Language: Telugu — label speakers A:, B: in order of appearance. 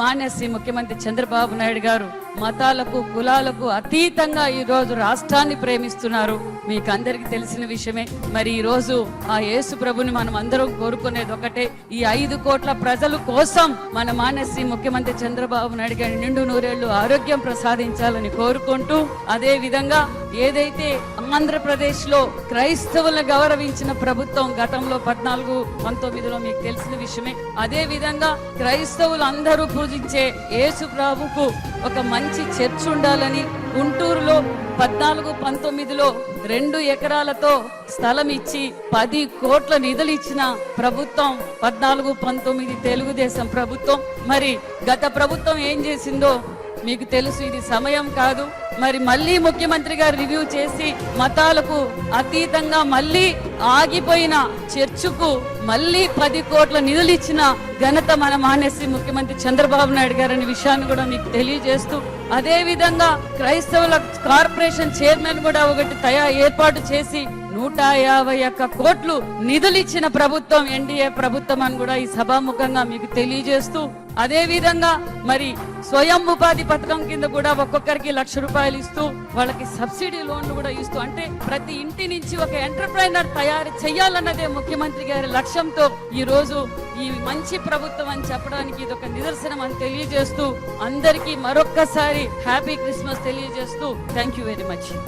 A: మానేసి ముఖ్యమంత్రి చంద్రబాబు నాయుడు గారు. మతాలకు కులాలకు అతీతంగా ఈ రోజు రాష్ట్రాన్ని ప్రేమిస్తున్నారు. మీకు అందరికి తెలిసిన విషయమే. మరి ఈ రోజు ఆ యేసు ప్రభుని మనం అందరం కోరుకునేది ఒకటే. ఈ ఐదు కోట్ల ప్రజల కోసం మన మానసి ముఖ్యమంత్రి చంద్రబాబు నాయుడు గారి నిండు నూరేళ్ళు ఆరోగ్యం ప్రసాదించాలని కోరుకుంటూ అదే విధంగా ఏదైతే ఆంధ్రప్రదేశ్లో క్రైస్తవులను గౌరవించిన ప్రభుత్వం గతంలో పద్నాలుగు పంతొమ్మిదిలో మీకు తెలిసిన విషయమే. అదే విధంగా క్రైస్తవులు అందరూ పూజించే యేసు ప్రభుకు ఒక మంచి చర్చ్ ఉండాలని గుంటూరులో పద్నాలుగు పంతొమ్మిదిలో రెండు ఎకరాలతో స్థలం ఇచ్చి పది కోట్ల నిధులు ఇచ్చిన ప్రభుత్వం పద్నాలుగు పంతొమ్మిది తెలుగుదేశం ప్రభుత్వం. మరి గత ప్రభుత్వం ఏం చేసిందో మీకు తెలుసు ఇది సమయం కాదు. మరి మళ్ళీ ముఖ్యమంత్రి గారు రివ్యూ చేసి మతాలకు అతీతంగా మళ్ళీ ఆగిపోయిన చర్చుకు మళ్ళీ పది కోట్ల నిధులు ఇచ్చిన ఘనత మన మానేసి ముఖ్యమంత్రి చంద్రబాబు నాయుడు గారు అనే విషయాన్ని కూడా మీకు తెలియజేస్తూ అదే విధంగా క్రైస్తవుల కార్పొరేషన్ చైర్మన్ కూడా ఒకటి తయా ఏర్పాటు చేసి నూట యాభై ఒక్క కోట్లు నిధులిచ్చిన ప్రభుత్వం ఎన్డీఏ ప్రభుత్వం అని కూడా ఈ సభాముఖంగా మీకు తెలియజేస్తూ అదే విధంగా మరి స్వయం ఉపాధి పథకం కింద కూడా ఒక్కొక్కరికి లక్ష రూపాయలు ఇస్తూ వాళ్ళకి సబ్సిడీ లోన్లు కూడా ఇస్తూ అంటే ప్రతి ఇంటి నుంచి ఒక ఎంటర్ప్రైనర్ తయారు చేయాలన్నదే ముఖ్యమంత్రి గారి లక్ష్యంతో ఈ రోజు ఈ మంచి ప్రభుత్వం అని చెప్పడానికి ఇది ఒక నిదర్శనం అని తెలియజేస్తూ అందరికీ మరొక్కసారి హ్యాపీ క్రిస్మస్ తెలియజేస్తూ థ్యాంక్ యూ వెరీ మచ్.